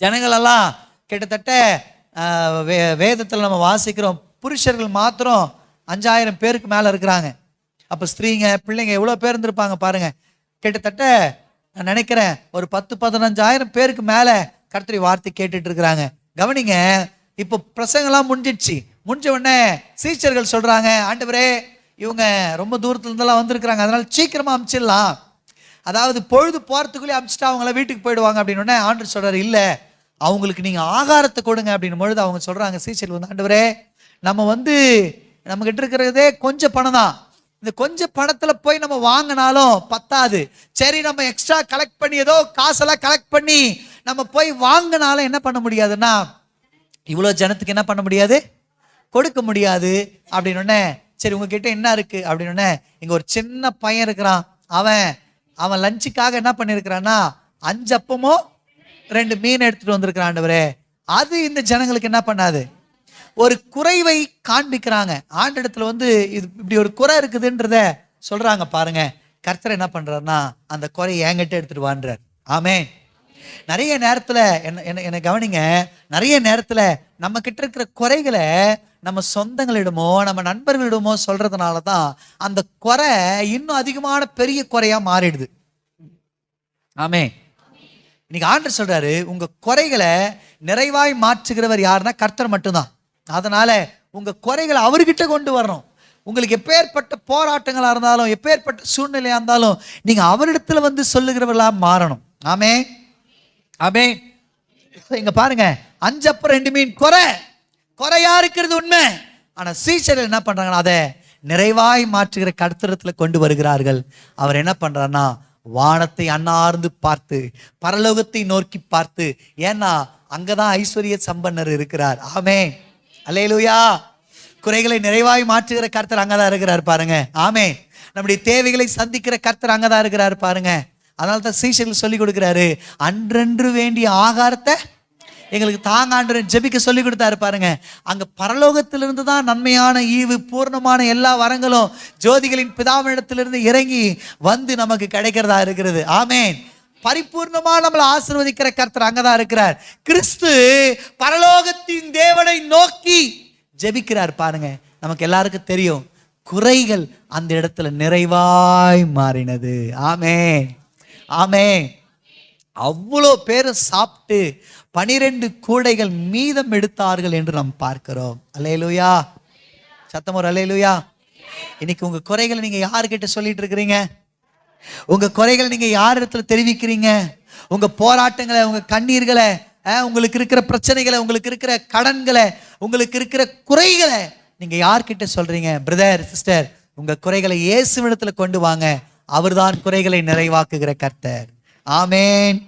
ஜனங்களெல்லாம் கிட்டத்தட்ட வே வேதத்தில் நம்ம வாசிக்கிறோம் புருஷர்கள் மாத்திரம் அஞ்சாயிரம் பேருக்கு மேலே இருக்கிறாங்க. அப்போ ஸ்திரீங்க பிள்ளைங்க எவ்வளோ பேர் இருந்திருப்பாங்க பாருங்கள் கிட்டத்தட்ட நான் நினைக்கிறேன் ஒரு பத்து பதினஞ்சாயிரம் பேருக்கு மேலே கர்த்தரி வார்த்தை கேட்டுட்டு இருக்கிறாங்க. கவனிங்க இப்போ பிரசங்கெல்லாம் முடிஞ்சிடுச்சு. முடிஞ்ச உடனே சீச்சர்கள் சொல்கிறாங்க ஆண்டவரே இவங்க ரொம்ப தூரத்துலேருந்தெல்லாம் வந்திருக்கிறாங்க அதனால் சீக்கிரமாக அமுச்சிடலாம். அதாவது பொழுது போகிறதுக்குள்ளேயே அமிச்சிட்டா அவங்கள வீட்டுக்கு போயிடுவாங்க. அப்படின்னு உடனே ஆண்டர் சொல்கிறார் இல்லை அவங்களுக்கு நீங்கள் ஆகாரத்தை கொடுங்க அப்படின்னு பொழுது அவங்க சொல்கிறாங்க சீச்சல் வந்து ஆண்டவரே நம்ம வந்து நம்மக்கிட்ட இருக்கிறதே கொஞ்சம் பணம் தான். இந்த கொஞ்சம் பணத்தில் போய் நம்ம வாங்கினாலும் பத்தாது. சரி நம்ம எக்ஸ்ட்ரா கலெக்ட் பண்ணி ஏதோ காசெல்லாம் கலெக்ட் பண்ணி நம்ம போய் வாங்கினாலும் என்ன பண்ண முடியாதுன்னா இவ்வளோ ஜனத்துக்கு என்ன பண்ண முடியாது? கொடுக்க முடியாது. அப்படின்னு உடனே சரி உங்ககிட்ட என்ன இருக்குது அப்படின்னு உடனே ஒரு சின்ன பையன் இருக்கிறான். அவன் அவன் லஞ்சுக்காக என்ன பண்ணியிருக்கிறான்னா அஞ்சு அப்பமோ ரெண்டு மீன் எடுத்துட்டு வந்திருக்கிறான் ஆண்டவரே அது இந்த ஜனங்களுக்கு என்ன பண்ணாது? ஒரு குறைவை காண்பிக்கிறாங்க. ஆண்டிடத்துல வந்து இது இப்படி ஒரு குறை இருக்குதுன்றத சொல்றாங்க பாருங்க. கர்த்தர் என்ன பண்றாருன்னா அந்த குறையை என்கிட்ட எடுத்துட்டு வான்றார். நிறைய நேரத்துல என்ன என்ன என்னை கவனிங்க நிறைய நேரத்துல நம்ம கிட்ட இருக்கிற குறைகளை நம்ம சொந்தங்களிடமோ நம்ம நண்பர்களிடமோ சொல்றதுனால தான் அந்த குறை இன்னும் அதிகமான பெரிய குறையா மாறிடுது. ஆமே இன்னைக்கு ஆண்டர் சொல்றாரு உங்க குறைகளை நிறைவாய் மாற்றுகிறவர் யாருன்னா கர்த்தர் மட்டும்தான். அதனால உங்க குறைகளை அவர்கிட்ட கொண்டு வரணும். உங்களுக்கு எப்பேற்பட்ட போராட்டங்களா இருந்தாலும் எப்பேற்பட்ட சூழ்நிலையா இருந்தாலும் நீங்க அவரிடத்துல வந்து சொல்லுகிறவர்களா மாறணும். ஆமே ஆமே இங்க பாருங்க அஞ்சு அப்புறம் ரெண்டு மீன் குறை. குறையா இருக்கிறது உண்மை. ஆனா சீச்சர்கள் என்ன பண்ணுறாங்கன்னா அதை நிறைவாய் மாற்றுகிற கடுத்தரத்துல கொண்டு வருகிறார்கள். அவர் என்ன பண்றாருன்னா வானத்தை அண்ணார்ந்து பார்த்து பரலோகத்தை நோக்கி பார்த்து ஏன்னா அங்கதான் ஐஸ்வர்ய சம்பன்னர் இருக்கிறார். ஆமே அல்லேலூயா. குறைகளை நிறைவாய் மாற்றுகிற கர்த்தர் அங்கதான் இருக்கிறார் பாருங்க. ஆமே நம்முடைய தேவைகளை சந்திக்கிற கர்த்தர் அங்கதான் இருக்கிறார் பாருங்க. அதனால தான் சீசர்கள் சொல்லி கொடுக்குறாரு அன்றன்று வேண்டிய ஆகாரத்தை எங்களுக்கு தாங்காண்டு ஜெபிக்க சொல்லி கொடுத்தாரு பாருங்க. அங்க பரலோகத்திலிருந்து தான் நன்மையான ஈவு பூர்ணமான எல்லா வரங்களும் ஜோதிகளின் பிதாவினிடத்திலிருந்து இறங்கி வந்து நமக்கு கிடைக்கிறதா இருக்கிறது. ஆமேன். பரிபூர்ணமா நம்மளை ஆசிர்வதிக்கிற கர்த்தர் அங்கதான் இருக்கிறார். கிறிஸ்து பரலோகத்தின் தேவனை நோக்கி ஜெபிக்கிறார் பாருங்க. நமக்கு எல்லாருக்கும் தெரியும். குறைகள் அந்த இடத்துல நிறைவாய் மாறினது. ஆமே ஆமே அவ்வளோ பேரை சாப்பிட்டு பனிரெண்டு கூடைகள் மீதம் எடுத்தார்கள் என்று நாம் பார்க்கிறோம். அலையலுயா சத்தம் ஒரு அலையலுயா இன்னைக்கு உங்க குறைகளை நீங்க யாருக்கிட்ட சொல்லிட்டு இருக்கிறீங்க? உங்க குறைகளை நீங்க யார் இடத்துல தெரிவிக்கிறீங்க? உங்க போராட்டங்களை உங்க கண்ணீர்களை உங்களுக்கு இருக்கிற பிரச்சனைகளை உங்களுக்கு இருக்கிற கடன்களை உங்களுக்கு இருக்கிற குறைகளை நீங்க யார்கிட்ட சொல்றீங்க? பிரதர் சிஸ்டர் உங்க குறைகளை இயேசுவிடத்துல கொண்டு வாங்க. அவர்தான் குறைகளை நிறைவாக்குகிற கர்த்தர். ஆமென்